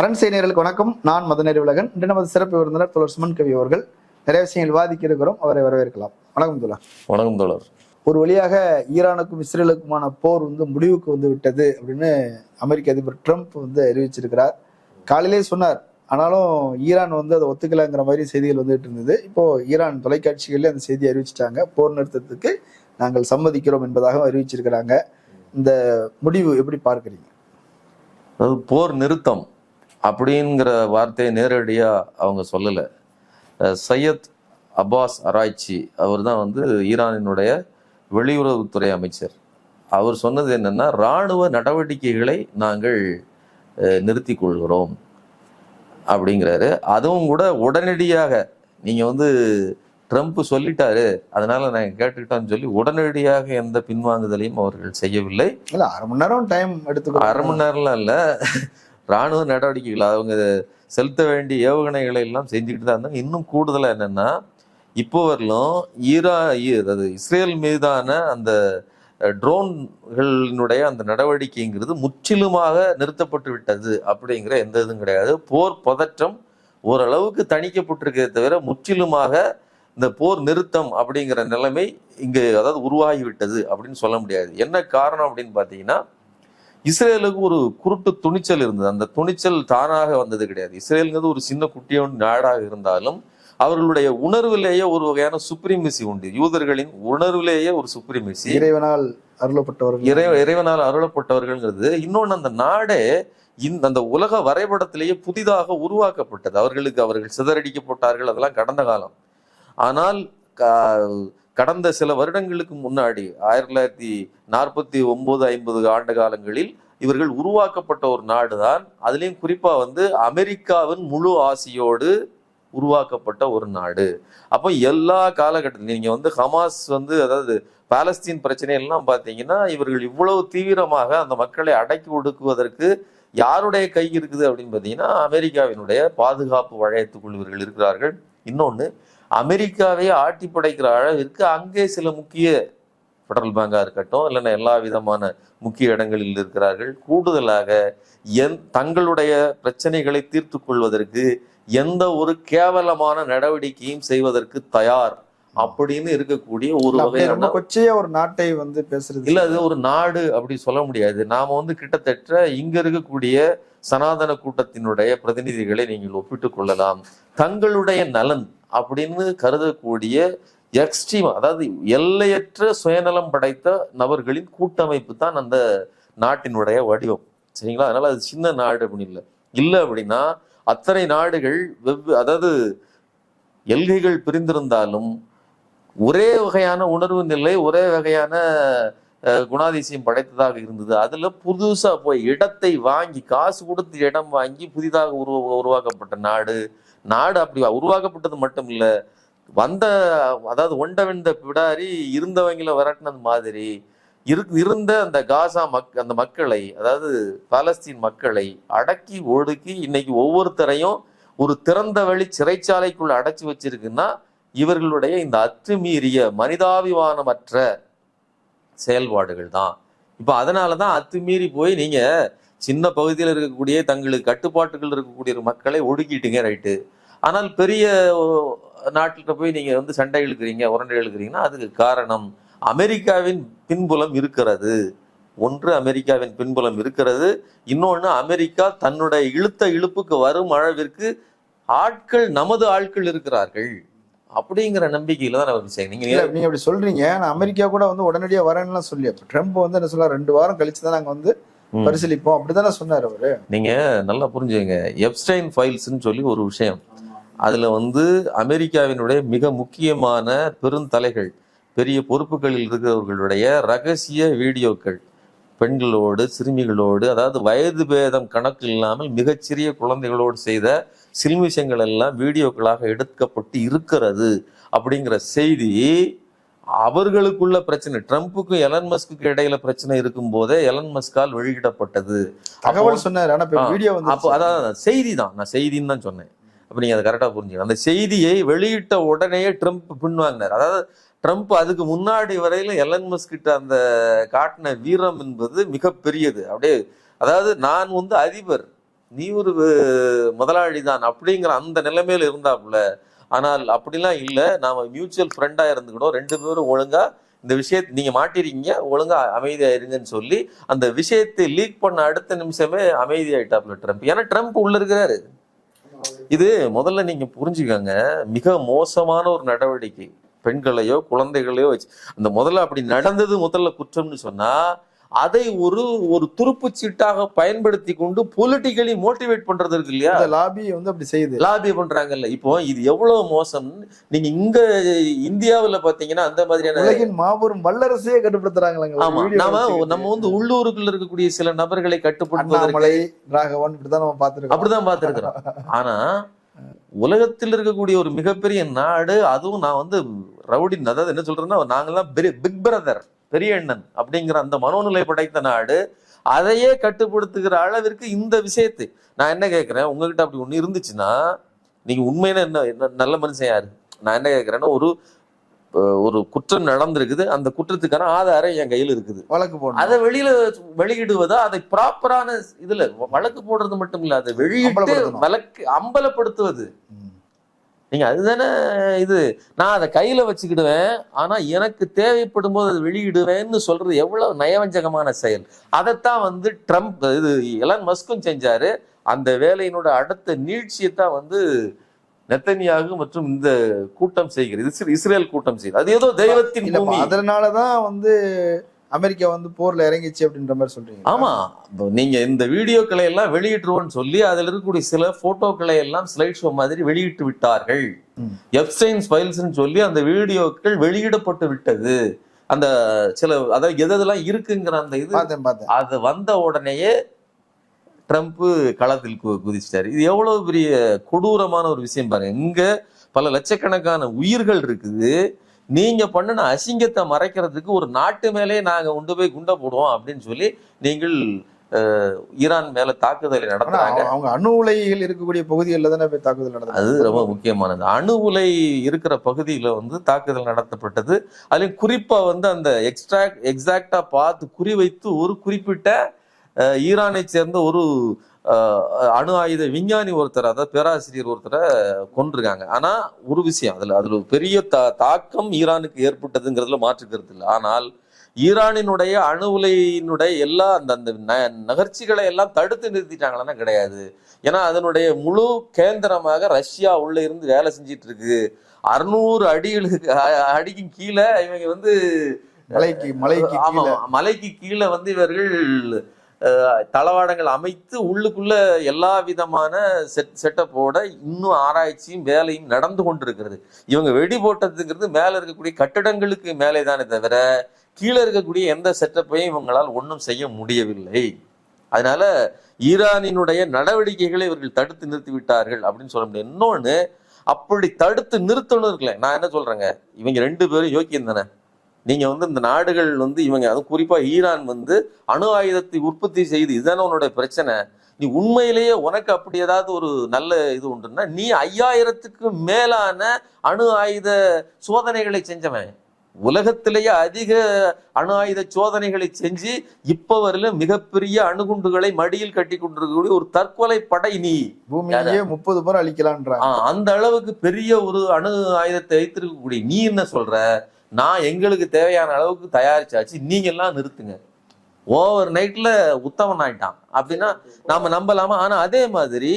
அரண் செய்தியர்களுக்கு வணக்கம். நான் மதநேரி உலகன் இன்று நமது சிறப்பு விருந்தினர் தோழர் சுமன் கவி அவர்கள் நிறைய விஷயங்கள் விவாதிக்க இருக்கிறோம் அவரை வரவேற்கலாம். வணக்கம் தோழர். வணக்கம் தோழர். ஒரு வழியாக ஈரானுக்கும் இஸ்ரேலுக்குமான போர் வந்து முடிவுக்கு வந்து விட்டது அப்படின்னு அமெரிக்க அதிபர் ட்ரம்ப் வந்து அறிவிச்சிருக்கிறார். காலையிலே சொன்னார். ஆனாலும் ஈரான் வந்து அதை ஒத்துக்கலைங்கிற மாதிரி செய்திகள் வந்துட்டு இருந்தது. இப்போ ஈரான் தொலைக்காட்சிகளில் அந்த செய்தி அறிவிச்சிட்டாங்க. போர் நிறுத்தத்துக்கு நாங்கள் சம்மதிக்கிறோம் என்பதாக அறிவிச்சிருக்கிறாங்க. இந்த முடிவு எப்படி பார்க்குறீங்க? அதாவது போர் நிறுத்தம். அப்படிங்கிற வார்த்தையை நேரடியாக அவங்க சொல்லலை. சையத் அப்பாஸ் அராய்ச்சி அவர் தான் வந்து ஈரானினுடைய வெளியுறவுத்துறை அமைச்சர். அவர் சொன்னது என்னன்னா இராணுவ நடவடிக்கைகளை நாங்கள் அஹ், நிறுத்திக் கொள்கிறோம் அப்படிங்கிறாரு. அதுவும் கூட உடனடியாக நீங்கள் வந்து ட்ரம்ப் சொல்லிட்டாரு அதனால நாங்கள் கேட்டுக்கிட்டோம்னு சொல்லி உடனடியாக எந்த பின்வாங்குதலையும் அவர்கள் செய்யவில்லை. இல்ல அரை மணி நேரம் டைம் எடுத்துக்கோ அரை மணி நேரம்லாம் இல்லை. இராணுவ நடவடிக்கைகள் அவங்க செலுத்த வேண்டிய ஏவுகணைகளை எல்லாம் செஞ்சுக்கிட்டு தான் இருந்தாங்க. இன்னும் கூடுதலாக என்னென்னா இப்போ வரலும் ஈரா அதாவது இஸ்ரேல் மீதான அந்த ட்ரோன்களினுடைய அந்த நடவடிக்கைங்கிறது முற்றிலுமாக நிறுத்தப்பட்டு விட்டது அப்படிங்கிற எந்த இதுவும் கிடையாது. போர் பதற்றம் ஓரளவுக்கு தணிக்கப்பட்டிருக்கே தவிர முற்றிலுமாக இந்த போர் நிறுத்தம் அப்படிங்கிற நிலைமை இங்கே அதாவது உருவாகிவிட்டது அப்படின்னு சொல்ல முடியாது. என்ன காரணம் அப்படின்னு பார்த்தீங்கன்னா இஸ்ரேலுக்கு ஒரு குருட்டு துணிச்சல் இருந்தது. அந்த துணிச்சல் தானாக வந்தது கிடையாது. இஸ்ரேலுங்கிறது ஒரு சின்ன குட்டியோன் நாடாக இருந்தாலும் அவர்களுடைய உணர்விலேயே ஒரு வகையான சுப்ரீமசி உண்டு. யூதர்களின் உணர்விலேயே ஒரு சுப்ரீமசி இறைவனால் அருளப்பட்டவர்கள். இறை இறைவனால் அருளப்பட்டவர்கள்ங்கிறது. இன்னொன்று அந்த நாடே இந்த அந்த உலக வரைபடத்திலேயே புதிதாக உருவாக்கப்பட்டது. அவர்களுக்கு அவர்கள் சிதறடிக்கப்பட்டார்கள் அதெல்லாம் கடந்த காலம். ஆனால் கடந்த சில வருடங்களுக்கு முன்னாடி ஆயிரத்தி தொள்ளாயிரத்தி நாற்பத்தி ஒன்பது ஐம்பது ஆண்டு காலங்களில் இவர்கள் உருவாக்கப்பட்ட ஒரு நாடு தான் அதுலேயும் குறிப்பாக வந்து அமெரிக்காவின் முழு ஆசியோடு உருவாக்கப்பட்ட ஒரு நாடு. அப்போ எல்லா காலகட்டத்திலும் நீங்கள் வந்து ஹமாஸ் வந்து அதாவது பாலஸ்தீன் பிரச்சனை எல்லாம் பார்த்தீங்கன்னா இவர்கள் இவ்வளவு தீவிரமாக அந்த மக்களை அடக்கி ஒடுக்குவதற்கு யாருடைய கை இருக்குது அப்படின்னு பார்த்தீங்கன்னா அமெரிக்காவினுடைய பாதுகாப்பு வளையத்துக்குள் இவர்கள் இருக்கிறார்கள். இன்னொன்று அமெரிக்காவை ஆட்டி படைக்கிற அளவிற்கு அங்கே சில முக்கிய ஃபெடரல் பேங்கா இருக்கட்டும் இல்லைன்னா எல்லா விதமான முக்கிய இடங்களில் இருக்கிறார்கள். கூடுதலாக என் தங்களுடைய பிரச்சனைகளை தீர்த்து கொள்வதற்கு எந்த ஒரு கேவலமான நடவடிக்கையும் செய்வதற்கு தயார் அப்படின்னு இருக்கக்கூடிய ஒரு வகையான கொச்சையா ஒரு நாட்டை வந்து பேசுறது. இல்ல அது ஒரு நாடு அப்படி சொல்ல முடியாது. நாம வந்து கிட்டத்தட்ட இங்க இருக்கக்கூடிய சனாதன கூட்டத்தினுடைய பிரதிநிதிகளை நீங்கள் ஒப்பிட்டுக் கொள்ளலாம். தங்களுடைய நலன் அப்படின்னு கருதக்கூடிய எக்ஸ்ட்ரீம் அதாவது எல்லையற்ற சுயநலம் படைத்த நபர்களின் கூட்டமைப்பு தான் அந்த நாட்டினுடைய வடிவம். சரிங்களா? அதனால அது சின்ன நாடு அப்படின்னு இல்லை. இல்லை அப்படின்னா அத்தனை நாடுகள் வெவ்வே அதாவது எல்கைகள் பிரிந்திருந்தாலும் ஒரே வகையான உணர்வு நிலை ஒரே வகையான அஹ், குணாதிசயம் படைத்ததாக இருந்தது. அதுல புதுசா போய் இடத்தை வாங்கி காசு கொடுத்து இடம் வாங்கி புதிதாக உருவ உருவாக்கப்பட்ட நாடு நாடு அப்படி உருவாக்கப்பட்டது மட்டும் இல்லை வந்த அதாவது ஒண்ட வெண்ட பிடாரி இருந்தவங்கள விரட்டினது மாதிரி இரு இருந்த அந்த காசா மக் அந்த மக்களை அதாவது பாலஸ்தீன் மக்களை அடக்கி ஒடுக்கி இன்னைக்கு ஒவ்வொருத்தரையும் ஒரு திறந்த வழி சிறைச்சாலைக்குள்ள அடைச்சி வச்சிருக்குன்னா இவர்களுடைய இந்த அத்துமீறிய மனிதாபிமானமற்ற செயல்பாடுகள் தான். இப்போ அதனால தான் அத்துமீறி போய் நீங்கள் சின்ன பகுதியில் இருக்கக்கூடிய தங்களுக்கு கட்டுப்பாட்டுகள் இருக்கக்கூடிய மக்களை ஒடுக்கிட்டீங்க ரைட்டு. ஆனால் பெரிய நாட்டில் போய் நீங்கள் வந்து சண்டை இழுக்கிறீங்க உரண்டை இழுக்கிறீங்கன்னா அதுக்கு காரணம் அமெரிக்காவின் பின்புலம் இருக்கிறது. ஒன்று அமெரிக்காவின் பின்புலம் இருக்கிறது. இன்னொன்று அமெரிக்கா தன்னுடைய இழுத்த இழுப்புக்கு வரும் அளவிற்கு ஆட்கள் நமது ஆட்கள் இருக்கிறார்கள். அப்படிங்கிற நம்பிக்கையில தான் நம்ம செய்யணும் நீங்க நீங்க அப்படி சொல்றீங்க. நான் அமெரிக்கா கூட வந்து உடனடியாக வரேன்னுலாம் சொல்லி ட்ரம்ப் வந்து என்ன சொல்ல ரெண்டு வாரம் கழிச்சு தான் நாங்கள் வந்து பரிசீலிப்போம். அப்படிதானே சொன்னாரு அவரு. நீங்க நல்லா புரிஞ்சுங்க எப்ஸ்டைன் ஃபைல்ஸ்னு சொல்லி ஒரு விஷயம். அதுல வந்து அமெரிக்காவினுடைய மிக முக்கியமான பெருந்தலைகள் பெரிய பொறுப்புகளில் இருக்கிறவர்களுடைய ரகசிய வீடியோக்கள் பெண்களோடு சிறுமிகளோடு அதாவது வயது பேதம் கணக்கு இல்லாமல் மிகச்சிறிய குழந்தைகளோடு செய்த சில்மிஷங்கள் எல்லாம் வீடியோக்களாக எடுக்கப்பட்டு இருக்கிறது அப்படிங்கிற செய்தி அவர்களுக்குள்ள பிரச்சனை ட்ரம்ப்புக்கும் எலன் மஸ்க்கு இடையில பிரச்சனை இருக்கும் போதே எலன் மஸ்கால் வெளியிடப்பட்டது தகவல் சொன்னாரு. வீடியோ அப்போ அதான் செய்தி தான் நான் செய்தின்னு தான் சொன்னேன். அப்ப நீங்க அதை கரெக்டா புரிஞ்சுக்கணும். அந்த செய்தியை வெளியிட்ட உடனே ட்ரம்ப் பின்வாங்கினார். அதாவது ட்ரம்ப் அதுக்கு முன்னாடி வரையிலும் எலன் மஸ்க் கிட்ட அந்த காட்டின வீரம் என்பது மிகப்பெரியது. அப்படியே அதாவது நான் வந்து அதிபர் நீ ஒரு முதலாளி தான் அப்படிங்கிற அந்த நிலைமையில இருந்தாப்புல ஆனால் அப்படிலாம் இல்லை. நாம மியூச்சுவல் ஃப்ரெண்டாக இருந்துக்கணும். ரெண்டு பேரும் ஒழுங்கா இந்த விஷயத்தை நீங்க மாட்டிருக்கீங்க. ஒழுங்கா அமைதியா இருங்கன்னு சொல்லி அந்த விஷயத்தை லீக் பண்ண அடுத்த நிமிஷமே அமைதியாயிட்டாப்ல ட்ரம்ப். ஏன்னா ட்ரம்ப் உள்ள இருக்கிறாரு. இது முதல்ல நீங்க புரிஞ்சுக்கோங்க. மிக மோசமான ஒரு நடவடிக்கை. பெண்களையோ குழந்தைகளையோ வச்சு. அந்த முதல்ல அப்படி நடந்தது முதல்ல குற்றம்னு சொன்னா அதை ஒரு ஒரு துருப்புச் சீட்டாக பயன்படுத்தி கொண்டு பொலிட்டிக்கலி மோட்டிவேட் பண்றது இருக்கு இல்லையா லாபி வந்து அப்படி செய்யுது. லாபி பண்றாங்கல்ல. இப்போ இது எவ்வளவு மோசம்? நீங்க இங்க இந்தியாவுல பாத்தீங்கன்னா அந்த மாதிரியான உலகின் மாபெரும் வல்லரசையே கட்டுப்படுத்துறாங்களா ஆமா. நாம நம்ம வந்து உள்ளூருக்குள்ள இருக்கக்கூடிய சில நபர்களை கட்டுப்படுத்துவதற்கு ராகவன் இப்படிதான் நம்ம பார்த்திருக்கோம். அப்படிதான் பார்த்திருக்கிறோம். ஆனா உலகத்தில் இருக்கக்கூடிய ஒரு மிகப்பெரிய நாடு அதுவும் நான் வந்து ரவுடி அதாவது என்ன சொல்றேன்னா நாங்கெல்லாம் பிக் பிரதர் பெரிய அண்ணன் அப்படிங்கிற அந்த மனோநிலை படைத்த நாடு அதையே கட்டுப்படுத்துகிற அளவிற்கு இந்த விஷயத்தை நான் என்ன கேட்கிறேன்? உங்ககிட்ட அப்படி ஒண்ணு இருந்துச்சுன்னா நீங்க உண்மையான என்ன என்ன நல்ல மனுஷன் யாரு? நான் என்ன கேட்கிறேன்னா ஒரு ஒரு குற்றம் நடந்திருக்குது. அந்த குற்றத்துக்கான ஆதாரம் என் கையில் இருக்குது. வழக்கு போடணும். அதை வெளியில வெளியிடுவதா? அதை ப்ராப்பரான இதுல வழக்கு போடுறது மட்டும் இல்ல அதை வெளியிட்டு. வழக்கு அம்பலப்படுத்துவது. நீங்க அதுதானே இது? நான் அதை கையில வச்சுக்கிடுவேன் ஆனா எனக்கு தேவைப்படும் போது அதை வெளியிடுவேன்னு சொல்றது எவ்வளவு நயவஞ்சகமான செயல். அதைத்தான் வந்து ட்ரம்ப் இது எலான் மஸ்கும் செஞ்சாரு. அந்த வேலையினோட அடுத்த நீட்சியை தான் வந்து நெத்தனியாகு மற்றும் இந்த கூட்டம் செய்கிறது. இஸ்ரே- இஸ்ரேல் கூட்டம் செய்யுது அது ஏதோ தெய்வத்தின் அதனாலதான் வந்து அமெரிக்கா வந்து போர்ல இறங்கிச்சு அப்படின்ற மாதிரி சொல்றீங்க. ஆமா. நீங்க இந்த வீடியோக்களை எல்லாம் வெளியிட்டுருவோம்னு சொல்லி அதுல இருக்கக்கூடிய சில போட்டோக்களை எல்லாம் ஸ்லைட் ஷோ மாதிரி வெளியிட்டு விட்டார்கள். எப்சைன்ஸ் ஃபைல்ஸ்னு சொல்லி அந்த வீடியோக்கள் வெளியிடப்பட்டு விட்டது. அந்த சில அதாவது எது எதெல்லாம் இருக்குங்கிற அந்த இது அது வந்த உடனேயே ட்ரம்ப் களத்தில் குதிச்சிட்டாரு. இது எவ்வளவு பெரிய கொடூரமான ஒரு விஷயம் பாருங்க. இங்க பல லட்சக்கணக்கான உயிர்கள் இருக்குது. நீங்க பண்ணின அசிங்கத்தை மறைக்கிறதுக்கு ஒரு நாட்டு மேலே நாங்க கொண்டு போய் குண்டை போடுவோம் அப்படின்னு சொல்லி நீங்கள் ஈரான் மேல தாக்குதலை நடத்துறாங்க. அவங்க- அணு உலைகள் இருக்கக்கூடிய பகுதிகளில் தானே போய் தாக்குதல் அது நடந்தது ரொம்ப முக்கியமானது. அணு உலை இருக்கிற பகுதியில வந்து தாக்குதல் நடத்தப்பட்டது. அதுலயும் குறிப்பா வந்து அந்த எக்ஸ்ட்ராக்ட் எக்ஸாக்டா பார்த்து குறிவைத்து ஒரு குறிப்பிட்ட ஈரானை சேர்ந்த ஒரு அணு ஆயுத விஞ்ஞானி ஒருத்தர் அதாவது பேராசிரியர் ஒருத்தரை கொண்டிருக்காங்க ஆனா ஒரு விஷயம் அதுல அதுல பெரிய தா தாக்கம் ஈரானுக்கு ஏற்பட்டதுங்கிறதுல மாற்றுக்கிறது இல்லை. ஆனால் ஈரானினுடைய அணு உலையினுடைய எல்லா அந்த அந்த நகர்ச்சிகளை எல்லாம் தடுத்து நிறுத்திட்டாங்களான்னா கிடையாது. ஏன்னா அதனுடைய முழு கேந்திரமாக ரஷ்யா உள்ள இருந்து வேலை செஞ்சிட்டு இருக்கு அறுநூறு அடிகளுக்கு அ- அடிக்கு கீழே இவங்க வந்து மலைக்கு மலைக்கு ஆமா மலைக்கு கீழே வந்து இவர்கள் தளவாடங்கள் அமைத்து உள்ளுக்குள்ள எல்லா விதமான செட் செட்டப்போட இன்னும் ஆராய்ச்சியும் வேலையும் நடந்து கொண்டிருக்கிறது. இவங்க வெடி போட்டதுங்கிறது மேலே இருக்கக்கூடிய கட்டடங்களுக்கு மேலே தானே தவிர கீழே இருக்கக்கூடிய எந்த செட்டப்பையும் இவங்களால் ஒன்றும் செய்ய முடியவில்லை. அதனால ஈரானினுடைய நடவடிக்கைகளை இவர்கள் தடுத்து நிறுத்தி விட்டார்கள் அப்படின்னு சொல்ல முடியும் இன்னொன்னு அப்படி தடுத்து நிறுத்தணும் இருக்கல நான் என்ன சொல்றேங்க? இவங்க ரெண்டு பேரும் யோக்கியம் தானே? நீங்க வந்து இந்த நாடுகள் வந்து இவங்க அதுவும் குறிப்பா ஈரான் வந்து அணு ஆயுதத்தை உற்பத்தி செய்து இதுதானே உன்னுடைய பிரச்சனை. நீ உண்மையிலேயே உனக்கு அப்படி ஏதாவது ஒரு நல்ல இது உண்டுன்னா நீ ஐயாயிரத்துக்கு மேலான அணு ஆயுத சோதனைகளை செஞ்சவன். உலகத்திலேயே அதிக அணு ஆயுத சோதனைகளை செஞ்சு இப்ப வரையிலும் மிகப்பெரிய அணுகுண்டுகளை மடியில் கட்டி கொண்டிருக்கக்கூடிய ஒரு தற்கொலை படை நீ. பூமியிலேயே முப்பது பேர் அழிக்கலான்றாங்க. ஆ, அந்த அளவுக்கு பெரிய ஒரு அணு ஆயுதத்தை வைத்திருக்கக்கூடிய நீ என்ன சொல்ற? நான் எங்களுக்கு தேவையான அளவுக்கு தயாரிச்சாச்சு நீங்கெல்லாம் நிறுத்துங்க. ஓவர் நைட்ல உத்தமன் ஆயிட்டான். அப்படின்னா நாம நம்பலாமா? ஆனா அதே மாதிரி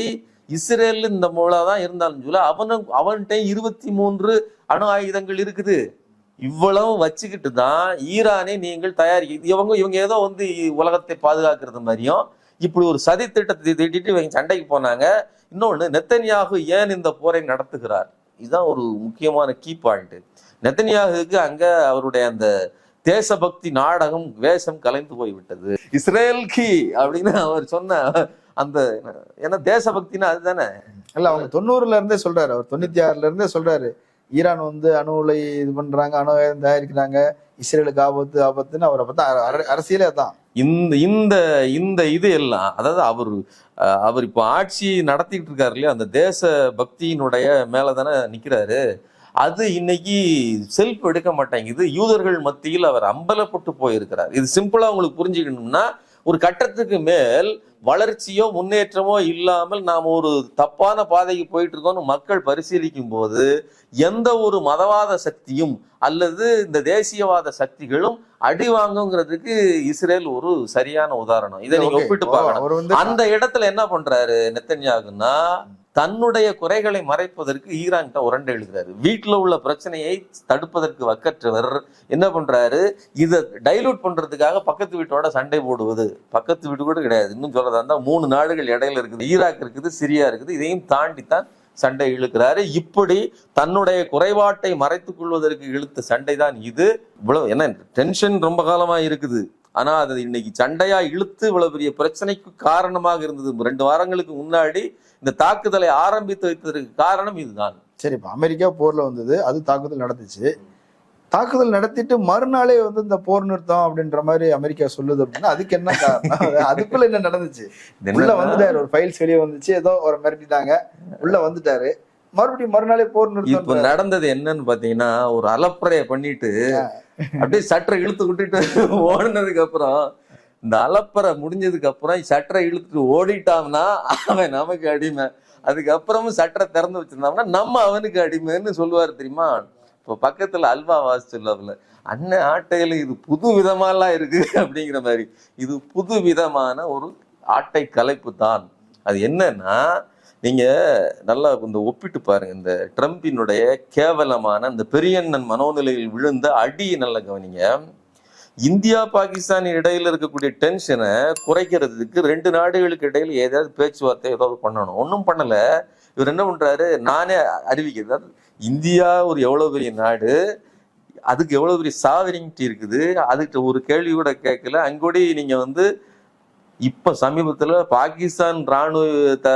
இஸ்ரேல் இந்த மூலதான் இருந்தாலும் சொல்ல அவனும் அவன்கிட்ட இருபத்தி மூன்று அணு ஆயுதங்கள் இருக்குது. இவ்வளவு வச்சுக்கிட்டு தான் ஈரானை நீங்கள் தயாரிக்க இவங்க இவங்க ஏதோ வந்து உலகத்தை பாதுகாக்கிறது மாதிரியும் இப்படி ஒரு சதி திட்டத்தை திட்டிட்டு இவங்க சண்டைக்கு போனாங்க. இன்னொன்னு நெத்தன்யாகு ஏன் இந்த போரை நடத்துகிறார்? இதுதான் ஒரு முக்கியமான கீ பாயிண்ட் நெத்தன்யாகுக்கு அங்க அவருடைய அந்த தேசபக்தி நாடகம் வேஷம் கலைந்து போய்விட்டது. இஸ்ரேல் கி அப்படின்னு அவர் சொன்ன அந்த ஏன்னா தேசபக்தினா அதுதானே? இல்ல அவங்க தொண்ணூறுல இருந்தே சொல்றாரு. அவர் தொண்ணூத்தி ஆறுல இருந்தே சொல்றாரு. ஈரான் வந்து அணு உலை இது பண்றாங்க அணு தயாரிக்கிறாங்க. இஸ்ரேலுக்கு ஆபத்து ஆபத்துன்னு அவரை பார்த்தா அர- அரசியலே தான் இந்த இந்த இந்த இது எல்லாம் அதாவது அவர் அவர் இப்போ ஆட்சி நடத்திட்டு இருக்காரு இல்லையா? அந்த தேச பக்தியினுடைய மேல தானே நிக்கிறாரு. அது இன்னைக்கு செல்ஃப் எடுக்க மாட்டேங்குது. யூதர்கள் மத்தியில் அவர் அம்பலப்பட்டு போயிருக்கிறார். இது சிம்பிளா உங்களுக்கு புரிஞ்சுக்கணும்னா ஒரு கட்டத்துக்கு மேல் வளர்ச்சியோ முன்னேற்றமோ இல்லாமல் நாம் ஒரு தப்பான பாதைக்கு போயிட்டு இருக்கோம்னு மக்கள் பரிசீலிக்கும் போது எந்த ஒரு மதவாத சக்தியும் அல்லது இந்த தேசியவாத சக்திகளும் அடி வாங்குங்கிறதுக்கு இஸ்ரேல் ஒரு சரியான உதாரணம். இதை நீங்க. ஒப்பிட்டு பார்க்கணும். அந்த இடத்துல என்ன பண்றாரு நெத்தன்யாகுன்னா தன்னுடைய குறைகளை மறைப்பதற்கு ஈரான்கிட்ட உரண்டு உரண்டை எழுதுறாரு. வீட்டில் உள்ள பிரச்சனையை தடுப்பதற்கு வக்கற்றவர் என்ன பண்றாரு? இதை டைலூட் பண்றதுக்காக பக்கத்து வீட்டோட சண்டை போடுவது. பக்கத்து வீடு கூட கிடையாது. இன்னும் சொல்றதா இருந்தால் மூணு நாடுகள் இடையில இருக்குது. ஈராக் இருக்குது சிரியா இருக்குது. இதையும் தாண்டி தான் சண்டை இழுக்கிறாரு. இப்படி தன்னுடைய குறைபாட்டை மறைத்துக் கொள்வதற்கு இழுத்த சண்டை தான் இது. இவ்வளவு என்ன டென்ஷன் ரொம்ப காலமா இருக்குது. ஆனா அது இன்னைக்கு சண்டையா இழுத்து இவ்வளவு பெரிய பிரச்சனைக்கு காரணமாக இருந்தது. ரெண்டு வாரங்களுக்கு முன்னாடி இந்த தாக்குதலை ஆரம்பித்து வைத்ததற்கு காரணம் இதுதான். சரி இப்ப அமெரிக்கா போர்ல வந்தது அது தாக்குதல் நடந்துச்சு. தாக்குதல் நடத்திட்டு மறுநாளே வந்து இந்த போர் நிறுத்தம் அப்படின்ற மாதிரி அமெரிக்கா சொல்லுது அப்படின்னா அதுக்கு என்ன காரணம்? அதுக்குள்ள என்ன நடந்துச்சு? உள்ள வந்துட்டாரு. ஒரு ஃபைல்ஸ் வெளியே வந்துச்சு. ஏதோ ஒரு மிரட்டிட்டாங்க. உள்ள வந்துட்டாரு. மறுபடியும் மறுநாளே போர் இப்ப நிறுத்தம் நடந்தது என்னன்னு பாத்தீங்கன்னா ஒரு அலப்பறைய பண்ணிட்டு அப்படியே சட்டரை இழுத்து விட்டுட்டு ஓடுனதுக்கு அப்புறம் இந்த அலப்பறை முடிஞ்சதுக்கு அப்புறம் சட்டரை இழுத்துட்டு ஓடிட்டான்னா அவன் நமக்கு அடிமை. அதுக்கப்புறமும் சட்டரை திறந்து வச்சிருந்தாங்கன்னா நம்ம அவனுக்கு அடிமைன்னு சொல்லுவாரு தெரியுமா? இப்போ பக்கத்துல அல்வா வாசிச்சுள்ளாப்புல அண்ணன் ஆட்டையில இது புது விதமாலாம் இருக்கு அப்படிங்கிற மாதிரி. இது புது விதமான ஒரு ஆட்டை கலைப்பு தான். அது என்னன்னா நீங்கள் நல்லா இந்த ஒப்பிட்டு பாருங்கள் இந்த ட்ரம்பினுடைய கேவலமான இந்த பெரியண்ணன் மனோநிலையில் விழுந்த அடியை நல்லா கவனிங்க. இந்தியா பாகிஸ்தான் இடையில் இருக்கக்கூடிய டென்ஷனை குறைக்கிறதுக்கு ரெண்டு நாடுகளுக்கு இடையில் ஏதாவது பேச்சுவார்த்தை ஏதாவது பண்ணணும். ஒன்றும் பண்ணலை. இவர் என்ன பண்ணுறாரு நானே அறிவிக்கிறது இந்தியா ஒரு எவ்வளோ பெரிய நாடு? அதுக்கு எவ்வளோ பெரிய சாவரிங்டி இருக்குது? அதுக்கு ஒரு கேள்வி கூட கேட்கல. அங்கூடி நீங்கள் வந்து இப்போ சமீபத்தில் பாகிஸ்தான் ராணுவ த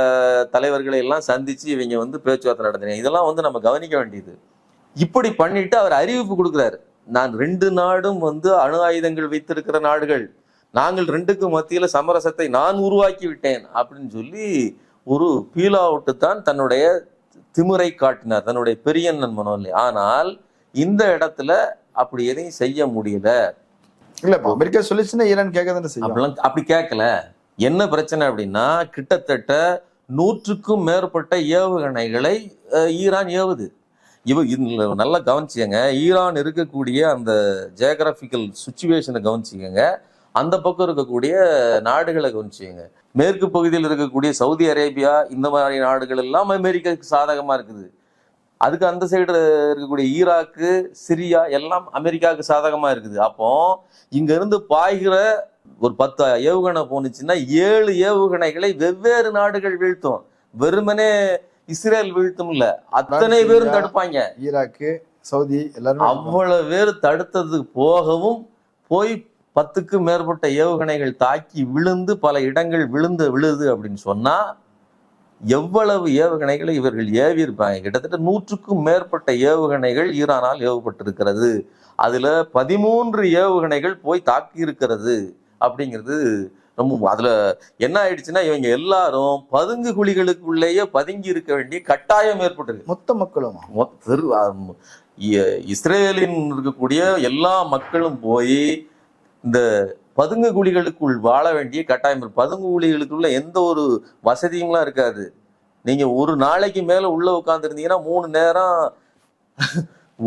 தலைவர்களை எல்லாம் சந்திச்சு இவங்க வந்து பேச்சுவார்த்தை நடத்தினாங்க. இதெல்லாம் வந்து நம்ம கவனிக்க வேண்டியது. இப்படி பண்ணிட்டு அவர் அறிவிப்பு கொடுக்குறாரு. நான் ரெண்டு நாடும் வந்து அணு ஆயுதங்கள் வைத்திருக்கிற நாடுகள். நாங்கள் ரெண்டுக்கும் மத்தியில் சமரசத்தை நான் உருவாக்கி விட்டேன் அப்படின்னு சொல்லி ஒரு பீலா அவுட்டு தான் தன்னுடைய திமிரை காட்டினார். தன்னுடைய பெரியண்ணன் மனோநிலை ஆனால் இந்த இடத்துல அப்படி எதையும் செய்ய முடியல. இல்ல அமெரிக்கா சொல்லிச்சுன்னா ஈரான் கேட்க தானே செய்யும். அப்படிலாம் அப்படி கேட்கல. என்ன பிரச்சனை அப்படின்னா கிட்டத்தட்ட நூற்றுக்கும் மேற்பட்ட ஏவுகணைகளை அஹ், ஈரான் ஏவுது. இவ இதுல நல்லா கவனிச்சுக்கங்க. ஈரான் இருக்கக்கூடிய அந்த ஜியோகிராபிக்கல் சுச்சுவேஷனை கவனிச்சுக்கங்க. அந்த பக்கம் இருக்கக்கூடிய நாடுகளை கவனிச்சுக்கங்க. மேற்கு பகுதியில் இருக்கக்கூடிய சவுதி அரேபியா இந்த மாதிரி நாடுகள் எல்லாம் அமெரிக்காவுக்கு சாதகமா இருக்குது. அதுக்கு அந்த சைடு இருக்கக்கூடிய ஈராக்கு சிரியா எல்லாம் அமெரிக்காவுக்கு சாதகமா இருக்குது. அப்போ இங்க இருந்து பாய்கிற ஒரு பத்து ஏவுகணை போனுச்சுன்னா ஏழு ஏவுகணைகளை வெவ்வேறு நாடுகள் வீழ்த்தும். வெறுமனே இஸ்ரேல் வீழ்த்தும் இல்ல. அத்தனை பேரும். தடுப்பாங்க. ஈராக்கு சவுதி எல்லாருமே அவ்வளவு பேர் தடுத்தது போகவும் போய் பத்துக்கும் மேற்பட்ட ஏவுகணைகள் தாக்கி விழுந்து பல இடங்கள் விழுந்து விழுது அப்படின்னு சொன்னா எவ்வளவு ஏவுகணைகளை இவர்கள் ஏவி இருப்பாங்க கிட்டத்தட்ட நூற்றுக்கும் மேற்பட்ட ஏவுகணைகள் ஈரானால் ஏவப்பட்டிருக்கிறது. அதுல பதிமூன்று ஏவுகணைகள் போய் தாக்கி இருக்கிறது அப்படிங்கிறது ரொம்ப அதுல என்ன ஆயிடுச்சுன்னா இவங்க எல்லாரும் பதுங்கு குழிகளுக்குள்ளேயே பதுங்கி இருக்க வேண்டிய கட்டாயம் ஏற்பட்டிருக்கு. மொத்த மக்களும்? தெரு- இஸ்ரேலின் இருக்கக்கூடிய எல்லா மக்களும் போய் இந்த பதுங்கு குழிகளுக்குள் வாழ வேண்டிய கட்டாயம் பதுங்கு குழிகளுக்குள்ள எந்த ஒரு வசதியும்லாம் இருக்காது. நீங்க ஒரு நாளைக்கு மேல உள்ள உட்காந்துருந்தீங்கன்னா மூணு நேரம்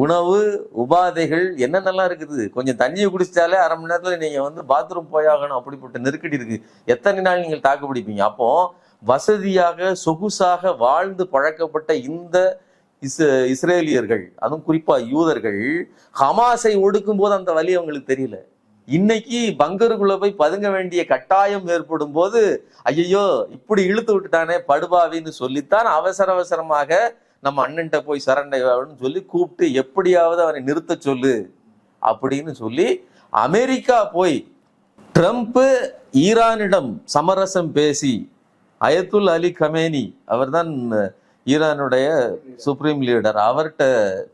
உணவு உபாதைகள் என்னென்னலாம் இருக்குது? கொஞ்சம் தண்ணியை குடிச்சிட்டாலே அரை மணி நேரத்தில் நீங்க வந்து பாத்ரூம் போயாகணும் அப்படிப்பட்ட நெருக்கடி இருக்கு. எத்தனை நாள் நீங்கள் தாக்கு பிடிப்பீங்க? அப்போ வசதியாக சொகுசாக வாழ்ந்து பழக்கப்பட்ட இந்த இஸ் இஸ்ரேலியர்கள் அதுவும் குறிப்பாக யூதர்கள் ஹமாஸை ஒடுக்கும் போது அந்த வழி அவங்களுக்கு தெரியல. இன்னைக்கு பங்கருக்குள்ள போய் பதுங்க வேண்டிய கட்டாயம் ஏற்படும் போது ஐயோ இப்படி இழுத்து விட்டுட்டானே படுபாவின்னு சொல்லித்தான் அவசர அவசரமாக நம்ம அண்ணன்ட்ட போய் சரண்டைன்னு சொல்லி கூப்பிட்டு எப்படியாவது அவனை நிறுத்த சொல்லு அப்படின்னு சொல்லி அமெரிக்கா போய் ட்ரம்ப் ஈரானிடம் சமரசம் பேசி அயத்துல் அலி கமேனி அவர்தான் ஈரானுடைய சுப்ரீம் லீடர் அவர்கிட்ட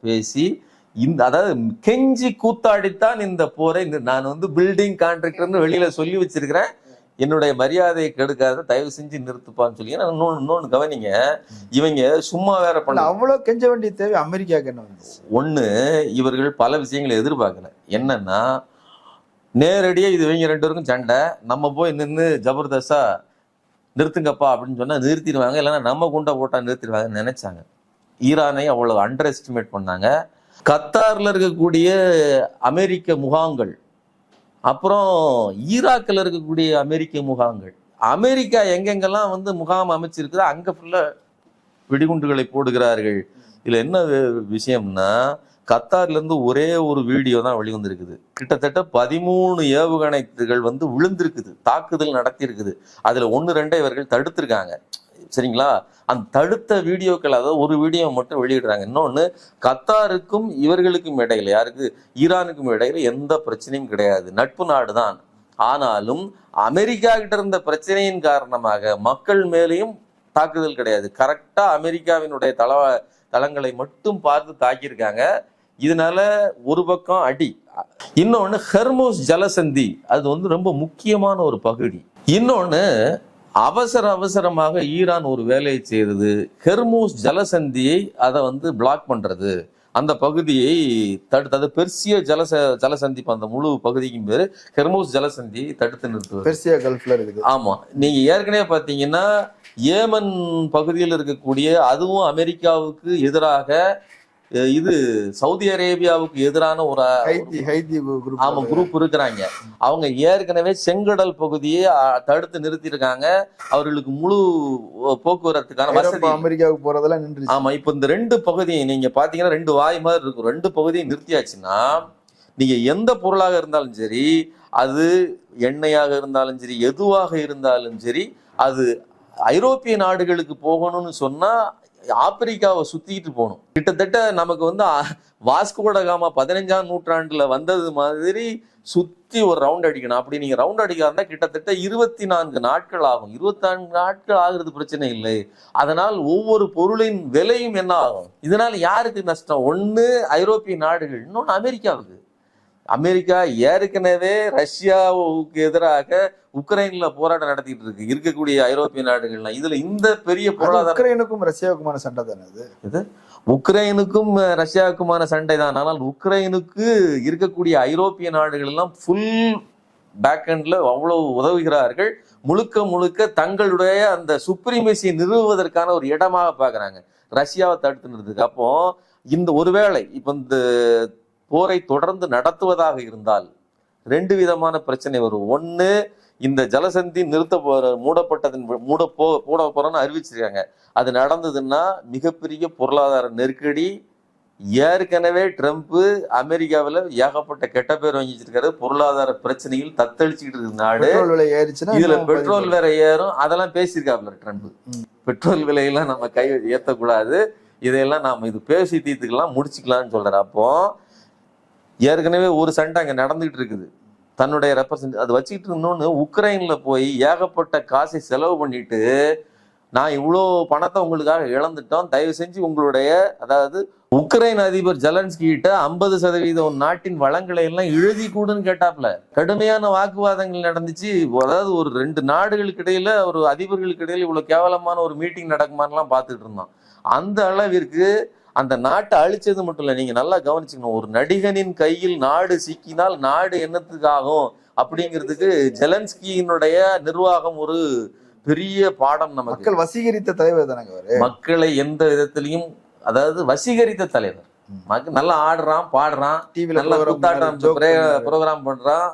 பேசி இந்த அதாவது கெஞ்சி கூத்தாடித்தான் இந்த போரை நான் வந்து பில்டிங் கான்ட்ராக்டர்னு வெளியில சொல்லி வச்சிருக்கிறேன். என்னுடைய மரியாதையை கெடுக்காத தயவு செஞ்சு நிறுத்துப்பான்னு சொல்லி. ஏன்னா இன்னொன்னு இன்னொன்னு கவனிங்க. இவங்க சும்மா வேற பண்ண அவ்வளவு கெஞ்ச வேண்டிய தேவை அமெரிக்காவுக்கு என்ன வந்துச்சு ஒண்ணு இவர்கள் பல விஷயங்களை எதிர்பார்க்கல. என்னன்னா நேரடியா இது இவங்க ரெண்டு பேருக்கும் சண்டை. நம்ம போய் நின்று ஜபர்தஸ்தா நிறுத்துங்கப்பா அப்படின்னு சொன்னா நிறுத்திடுவாங்க. இல்லைன்னா நம்ம குண்டை போட்டா நிறுத்திடுவாங்கன்னு நினைச்சாங்க. ஈரானை அவ்வளவு அண்டர் எஸ்டிமேட் பண்ணாங்க. கத்தார்ல இருக்கக்கூடிய அமெரிக்க முகாங்கள் அப்புறம் ஈராக்கில் இருக்கக்கூடிய அமெரிக்க முகாங்கள் அமெரிக்கா எங்கெங்கெல்லாம் வந்து முகாம் அமைச்சிருக்குதோ அங்க ஃபுல்லா வெடிகுண்டுகளை போடுகிறார்கள். இதுல என்ன விஷயம்னா கத்தார்ல இருந்து ஒரே ஒரு வீடியோ தான் வெளிவந்திருக்குது. கிட்டத்தட்ட பதிமூணு ஏவுகணைகள் வந்து விழுந்திருக்குது தாக்குதல் நடத்தியிருக்குது. அதுல ஒன்னு ரெண்டே இவர்கள் தடுத்திருக்காங்க. சரிங்களா? அந்த தடுத்த வீடியோக்கள் அதாவது ஒரு வீடியோ மட்டும் வெளியிடுறாங்க. இன்னொன்னு கத்தாருக்கும் இவர்களுக்கும் இடையில யாருக்கு? ஈரானுக்கும் இடையில எந்த பிரச்சனையும் கிடையாது. நட்பு நாடு தான் ஆனாலும் அமெரிக்கா கிட்ட இருந்த பிரச்சனையின் காரணமாக மக்கள் மேலேயும் தாக்குதல் கிடையாது. கரெக்டாக அமெரிக்காவினுடைய தள தளங்களை மட்டும் பார்த்து தாக்கியிருக்காங்க. இதனால ஒரு பக்கம் அடி. இன்னொன்னு ஹெர்மோஸ் ஜலசந்தி. அது வந்து ரொம்ப முக்கியமான ஒரு பகுதி. இன்னொன்னு அவசர அவசரமாக ஈரான் ஒரு வேலையை செய்தது. ஹெர்மோஸ் ஜலசந்தியை அதை வந்து பிளாக் பண்றது. அந்த பகுதியை தடுத்து பெர்சிய ஜலச ஜலசந்தி அந்த முழு பகுதிக்கும் பேரு ஹெர்மோஸ் ஜலசந்தியை தடுத்து நிறுத்துவது. பெர்சியா கல்ஃப்ல இருக்குது. ஆமா. நீங்க ஏற்கனவே பாத்தீங்கன்னா ஏமன் பகுதியில் இருக்கக்கூடிய அதுவும் அமெரிக்காவுக்கு எதிராக இது சவுதி அரேபியாவுக்கு எதிரான ஒரு ஆமா குரூப் இருக்கிறாங்க. அவங்க ஏற்கனவே செங்கடல் பகுதியை தடுத்து நிறுத்தியிருக்காங்க அவர்களுக்கு முழு போக்குவரத்துக்கான வசதி. அமெரிக்காவுக்கு போறதெல்லாம் நின்று ஆமா இப்ப இந்த ரெண்டு பகுதியை நீங்க பாத்தீங்கன்னா ரெண்டு வாய் மாதிரி இருக்கும். ரெண்டு பகுதியை நிறுத்தியாச்சுன்னா நீங்க எந்த பொருளாக இருந்தாலும் சரி அது எண்ணெயாக இருந்தாலும் சரி எதுவாக இருந்தாலும் சரி அது ஐரோப்பிய நாடுகளுக்கு போகணும்னு சொன்னா ஆப்பிரிக்காவை சுத்திட்டு போகணும். கிட்டத்தட்ட நமக்கு வந்து வாஸ்கோடகாமா பதினஞ்சாம் நூற்றாண்டுல வந்தது மாதிரி சுத்தி ஒரு ரவுண்ட் அடிக்கணும். அப்படி நீங்க ரவுண்ட் அடிக்க இருந்தா கிட்டத்தட்ட இருபத்தி நான்கு நாட்கள் ஆகும். இருபத்தி நான்கு நாட்கள் ஆகுறது பிரச்சனை இல்லை. அதனால் ஒவ்வொரு பொருளின் விலையும் என்ன ஆகும்? இதனால யாருக்கு நஷ்டம்? ஒன்னு ஐரோப்பிய நாடுகள் இன்னொன்னு அமெரிக்காவுக்கு. அமெரிக்கா ஏற்கனவே ரஷ்யாவுக்கு எதிராக உக்ரைன்ல போராட்டம் நடத்திட்டு இருக்கு. இருக்கக்கூடிய ஐரோப்பிய நாடுகள்லாம் இதுல இந்த பெரிய பொருளாதார உக்ரைனுக்கும் ரஷ்யாவுக்குமான சண்டை தானே அது? உக்ரைனுக்கும் அஹ், ரஷ்யாவுக்குமான சண்டை தான். ஆனால் உக்ரைனுக்கு இருக்கக்கூடிய ஐரோப்பிய நாடுகள் எல்லாம் ஃபுல் பேக்எண்ட்ல அவ்வளவு உதவுகிறார்கள். முழுக்க முழுக்க தங்களுடைய அந்த சுப்ரீமசியை நிறுவுவதற்கான ஒரு இடமாக பார்க்கறாங்க. ரஷ்யாவை தடுத்து நிறுத்துக்கு அப்போ இந்த ஒருவேளை இப்ப இந்த போரை தொடர்ந்து நடத்துவதாக இருந்தால் ரெண்டு விதமான பிரச்சனை வரும். ஒண்ணு இந்த ஜலசந்தி நிறுத்த போற மூடப்பட்டதன் மூட போ போட போறோம்னு அறிவிச்சிருக்காங்க. அது நடந்ததுன்னா மிகப்பெரிய பொருளாதார நெருக்கடி. ஏற்கனவே ட்ரம்ப் அமெரிக்காவில் ஏகப்பட்ட கெட்ட பேர் வாங்கி வச்சிருக்காரு. பொருளாதார பிரச்சனையில் தத்தளிச்சுக்கிட்டு இருக்கு நாடு. விலை இதுல பெட்ரோல். வேற ஏறும். அதெல்லாம் பேசியிருக்காப்ல ட்ரம்ப். பெட்ரோல் விலையெல்லாம் நம்ம கை ஏத்தக்கூடாது. இதையெல்லாம் நாம இது பேசி தீர்த்துக்கலாம் முடிச்சுக்கலாம்னு சொல்றாரு. அப்போ ஏற்கனவே ஒரு சண்டை அங்கே நடந்துகிட்டு இருக்குது. தன்னுடைய ரெப்ரசன்ட் அது வச்சுக்கிட்டு இன்னொன்று உக்ரைனில் போய் ஏகப்பட்ட காசை செலவு பண்ணிட்டு நான் இவ்வளோ பணத்தை உங்களுக்காக இழந்துட்டோம். தயவு செஞ்சு உங்களுடைய அதாவது உக்ரைன் அதிபர் ஜெலன்ஸ்கிட்ட ஐம்பது சதவீதம் நாட்டின் வளங்களை எல்லாம் எழுதி கூடுன்னு கேட்டாப்ல. கடுமையான வாக்குவாதங்கள் நடந்துச்சு. அதாவது ஒரு ரெண்டு நாடுகளுக்கு இடையில ஒரு அதிபர்களுக்கு இடையில இவ்வளோ கேவலமான ஒரு மீட்டிங் நடக்குமான்லாம் பார்த்துட்டு இருந்தோம். அந்த அளவிற்கு அந்த நாட்டை அழிச்சது மட்டும் இல்ல நீங்க நல்லா கவனிச்சுக்கணும். ஒரு நடிகனின் கையில் நாடு சிக்கினால் நாடு என்னத்துக்காகும் அப்படிங்கிறதுக்கு ஜெலன்ஸ்கியினுடைய நிர்வாகம் ஒரு பெரிய பாடம் நமக்கு. மக்கள் வசீகரித்த தலைவர் அவரு? மக்களை எந்த விதத்திலையும் அதாவது வசீகரித்த தலைவர். நல்லா ஆடுறான் பாடுறான் டிவில நல்ல குத்தாட்டம் ப்ரோக்ராம் பண்றான்.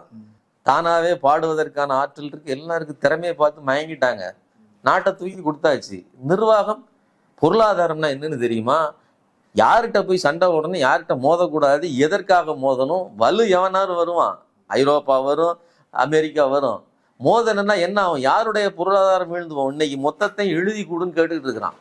தானாவே பாடுவதற்கான ஆற்றல் இருக்கு. எல்லாருக்கும் திறமையை பார்த்து மயங்கிட்டாங்க. நாட்டை தூக்கி கொடுத்தாச்சு. நிர்வாகம் பொருளாதாரம்னா என்னன்னு தெரியுமா? யார்கிட்ட போய் சண்டை போடணும் யார்கிட்ட மோதக்கூடாது எதற்காக மோதணும்? வலு எவனாரும் வருவான்? ஐரோப்பா வரும் அமெரிக்கா வரும். மோதனா என்ன ஆகும்? யாருடைய பொருளாதாரம் வீழ்ந்து போகும்? இன்னைக்கு மொத்தத்தை எழுதி கூடுன்னு கேட்டுக்கிட்டு இருக்கிறான்.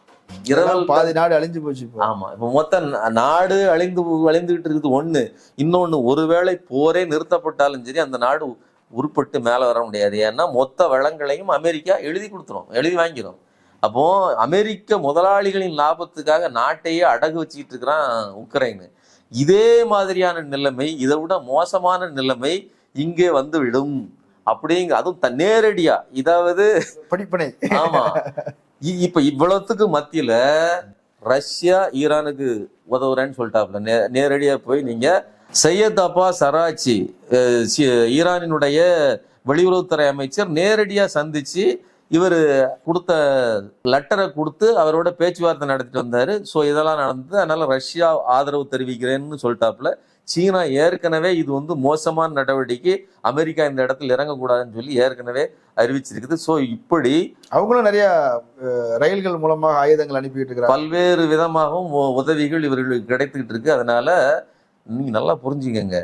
இரவல் பாதி நாடு அழிஞ்சு போச்சு ஆமா இப்ப மொத்த நாடு அழிந்து அழிந்துகிட்டு இருக்குது. ஒண்ணு இன்னொன்னு ஒருவேளை போரே நிறுத்தப்பட்டாலும் சரி அந்த நாடு உருப்பட்டு மேல வர முடியாது. ஏன்னா மொத்த வளங்களையும் அமெரிக்கா எழுதி கொடுத்துரும் எழுதி வாங்கிரும். அப்போ அமெரிக்க முதலாளிகளின் லாபத்துக்காக நாட்டையே அடகு வச்சுக்கிட்டு இருக்கிறான் உக்ரைனு. இதே மாதிரியான நிலைமை இதை விட மோசமான நிலைமை இங்கே வந்து விடும். அப்படிங்க அதுவும் நேரடியா. இதாவது படிப்பனை. ஆமா. இப்ப இவ்வளவுத்துக்கு மத்தியில ரஷ்யா ஈரானுக்கு உதவுறேன்னு சொல்லிட்டாப்ல நே- நேரடியா போய் நீங்க சையத் சராச்சி ஈரானினுடைய வெளியுறவுத்துறை அமைச்சர் நேரடியா சந்திச்சு இவர் கொடுத்த லெட்டரை கொடுத்து அவரோட பேச்சுவார்த்தை நடத்திட்டு வந்தாரு. ஸோ இதெல்லாம் நடந்தது. அதனால ரஷ்யா ஆதரவு தெரிவிக்கிறேன்னு சொல்லிட்டாப்புல. சீனா ஏற்கனவே இது வந்து மோசமான நடவடிக்கை. அமெரிக்கா இந்த இடத்துல இறங்கக்கூடாதுன்னு சொல்லி ஏற்கனவே அறிவிச்சிருக்குது. ஸோ இப்படி அவங்களும் நிறைய ரயில்கள் மூலமாக ஆயுதங்கள் அனுப்பிட்டு இருக்கிறாங்க பல்வேறு விதமாகவும் உதவிகள் இவர்களுக்கு கிடைத்துக்கிட்டு இருக்கு. அதனால நீங்க நல்லா புரிஞ்சுக்கங்க.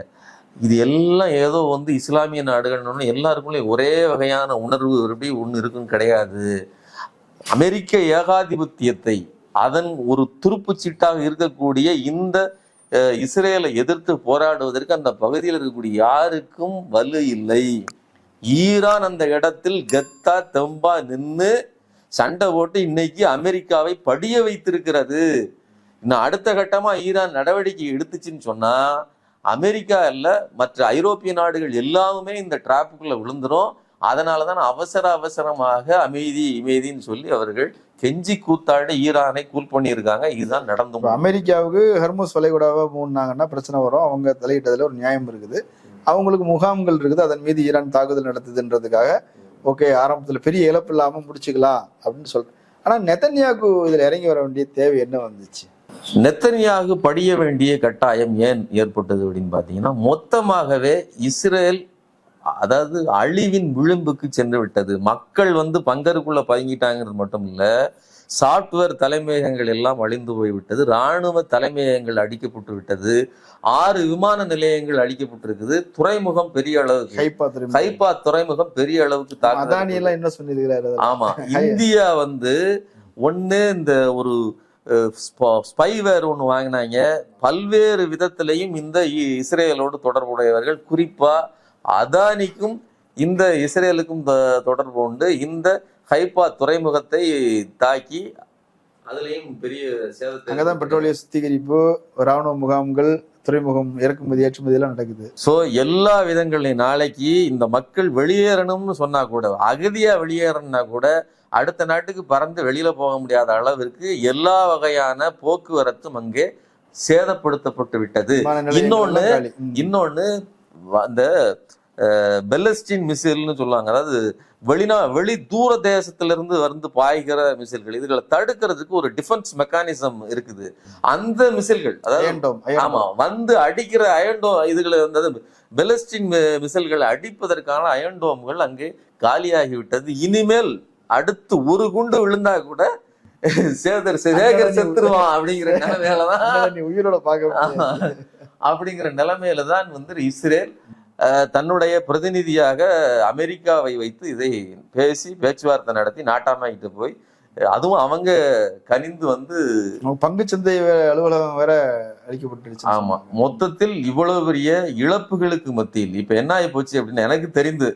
இது எல்லாம் ஏதோ வந்து இஸ்லாமிய நாடுகள்னு எல்லாருக்குமே ஒரே வகையான உணர்வு எப்படி ஒன்று இருக்கும் கிடையாது. அமெரிக்க ஏகாதிபத்தியத்தை அதன் ஒரு துருப்பு சீட்டாக இருக்கக்கூடிய இந்த இஸ்ரேலை எதிர்த்து போராடுவதற்கு அந்த பகுதியில் இருக்கக்கூடிய யாருக்கும் வலு இல்லை. ஈரான் அந்த இடத்தில் கத்தா தெம்பா நின்று சண்டை போட்டு இன்னைக்கு அமெரிக்காவை படிய வைத்திருக்கிறது. இன்னும் அடுத்த கட்டமாக ஈரான் நடவடிக்கை எடுத்துச்சுன்னு சொன்னால் அமெரிக்கா இல்ல மற்ற ஐரோப்பிய நாடுகள் எல்லாமே இந்த டிராப்புக்குள்ள விழுந்துரும். அதனால தான் அவசர அவசரமாக அமைதி அமைதின்னு சொல்லி அவர்கள் கெஞ்சி கூத்தாடி ஈரானை கூல் பண்ணியிருக்காங்க. இதுதான் நடந்து அமெரிக்காவுக்கு ஹர்மோஸ் வளைகுடாவை மூடினாங்கன்னா பிரச்சனை வரும். அவங்க தலையிட்டதுல ஒரு நியாயம் இருக்குது. அவங்களுக்கு முகாம்கள் இருக்குது. அதன் மீது ஈரான் தாக்குதல் நடத்துதுன்றதுக்காக ஓகே ஆரம்பத்துல பெரிய இழப்பு இல்லாம முடிச்சுக்கலாம் அப்படின்னு சொல்றேன் ஆனா நெத்தன்யாக்கு இதுல இறங்கி வர வேண்டிய தேவை என்ன வந்துச்சு? நெத்தனியாக படிய வேண்டிய கட்டாயம் ஏன் ஏற்பட்டது அப்படின்னு பார்த்தீங்கன்னா மொத்தமாகவே இஸ்ரேல் அதாவது அழிவின் விளிம்புக்கு சென்று விட்டது. மக்கள் வந்து பங்கருக்குள்ள பதுங்கிட்டாங்கிறது மட்டும் இல்ல சாப்ட்வேர் தலைமையகங்கள் எல்லாம் அழிந்து போய்விட்டது ராணுவ தலைமையகங்கள் அடிக்கப்பட்டு விட்டது ஆறு விமான நிலையங்கள் அழிக்கப்பட்டிருக்குது. துறைமுகம் பெரிய அளவுக்கு ஹைப்பா துறைமுகம். பெரிய அளவுக்கு அதானி எல்லாம் என்ன சொல்லியிருக்கிறாரு? ஆமா இந்தியா வந்து ஒண்ணு இந்த ஒரு ஸ்பைவேர் ஒன்று வாங்கினாங்க. பல்வேறு விதத்திலையும் இந்த இஸ்ரேலோடு தொடர்புடையவர்கள். குறிப்பா அதானிக்கும் இந்த இஸ்ரேலுக்கும் தொடர்பு உண்டு. இந்த ஹைப்பா துறைமுகத்தை தாக்கி அதுலயும் பெரிய சேதத்தை அங்கதான் பெட்ரோலிய சுத்திகரிப்பு ராணுவ முகாம்கள் துறைமுகம் இறக்குமதி ஏற்றுமதி எல்லாம் நடக்குது சோ எல்லா விதங்களையும் நாளைக்கு இந்த மக்கள் வெளியேறணும்னு சொன்னா கூட அகதியா வெளியேறணும்னா கூட அடுத்த நாட்டுக்கு பறந்து வெளியில போக முடியாத அளவிற்கு எல்லா வகையான போக்குவரத்தும் அங்கே சேதப்படுத்தப்பட்டு விட்டது இன்னொன்னு. இன்னொன்னு அந்த பெல்லஸ்டின் மிசைல்னு சொல்லுவாங்க. அதாவது வெளிநா வெளி தூர தேசத்திலிருந்து வந்து பாய்கிற மிசைல்கள். இதுகளை தடுக்கிறதுக்கு ஒரு டிஃபென்ஸ் மெக்கானிசம் இருக்குது. அந்த மிசைல்கள் அதாவது ஆமா. வந்து அடிக்கிற அயன்டோ இதுகளை வந்து பெலஸ்டின் மிசைல்களை அடிப்பதற்கான அயன்டோம்கள் அங்கே காலியாகி விட்டது இனிமேல் அடுத்து ஒரு குண்டு விழுந்தா கூட சேதர் சேகர் செத்துருவான் அப்படிங்கிற நிலைமையிலதான் உயிரோட பார்க்க. அப்படிங்கிற நிலைமையில தான் வந்து இஸ்ரேல் தன்னுடைய பிரதிநிதியாக அமெரிக்காவை வைத்து இதை பேசி பேச்சுவார்த்தை நடத்தி நாட்டாமாக்கிட்டு போய் அதுவும் அவங்க கனிந்து வந்து பங்குச்சந்தை அலுவலகம் வேற அழிக்கப்பட்டுருச்சு ஆமா. மொத்தத்தில் இவ்வளவு பெரிய இழப்புகளுக்கு மத்தியில் இப்ப என்ன ஆகி போச்சு அப்படின்னு எனக்கு தெரிந்து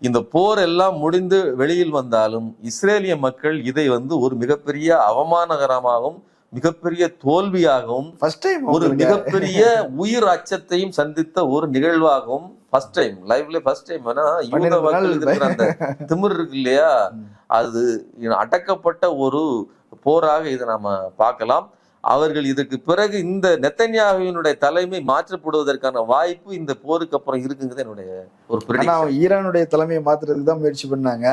இந்த போர் எல்லாம் முடிந்து வெளியில் வந்தாலும் இஸ்ரேலிய மக்கள் இதை வந்து ஒரு மிகப்பெரிய அவமானகரமாகவும் மிகப்பெரிய தோல்வியாகவும் ஃபர்ஸ்ட் டைம் ஒரு மிகப்பெரிய உயிர் அச்சத்தையும் சந்தித்த ஒரு நிகழ்வாகவும் ஃபர்ஸ்ட் டைம் லைவ்ல ஃபர்ஸ்ட் டைம் ஏன்னா யூத மக்களுக்கு அந்த திமிர் இருக்கு இல்லையா. அது அடக்கப்பட்ட ஒரு போராக இதை நாம பார்க்கலாம். அவர்கள் இதுக்கு பிறகு இந்த நெத்தன்யாகுவினுடைய தலைமை மாற்றப்படுவதற்கான வாய்ப்பு இந்த போருக்கு அப்புறம் இருக்குங்கிறது என்னுடைய ஒரு. அவங்க ஈரானுடைய தலைமையை மாத்துறதுக்கு தான் முயற்சி பண்ணாங்க.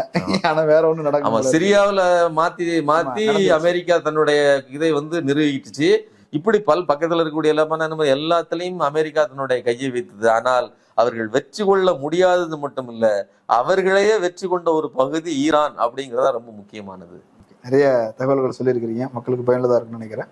ஆனா வேற ஒண்ணும் நடக்க ஆமா முடியல. சிரியாவுல மாத்தி மாத்தி. அமெரிக்கா தன்னுடைய இதை வந்து நிறுவிட்டுச்சு இப்படி பல் பக்கத்துல இருக்கக்கூடிய எல்லாமே எல்லாத்துலயும் அமெரிக்கா தன்னுடைய கையை வைத்தது. ஆனால் அவர்கள் வெற்றி கொள்ள முடியாதது மட்டும் இல்ல அவர்களையே வெற்றி கொண்ட ஒரு பகுதி ஈரான் அப்படிங்கறதா ரொம்ப முக்கியமானது. நிறைய தகவல்கள் சொல்லியிருக்கிறீங்க. மக்களுக்கு பயனுள்ளதா இருக்கும்னு நினைக்கிறேன்.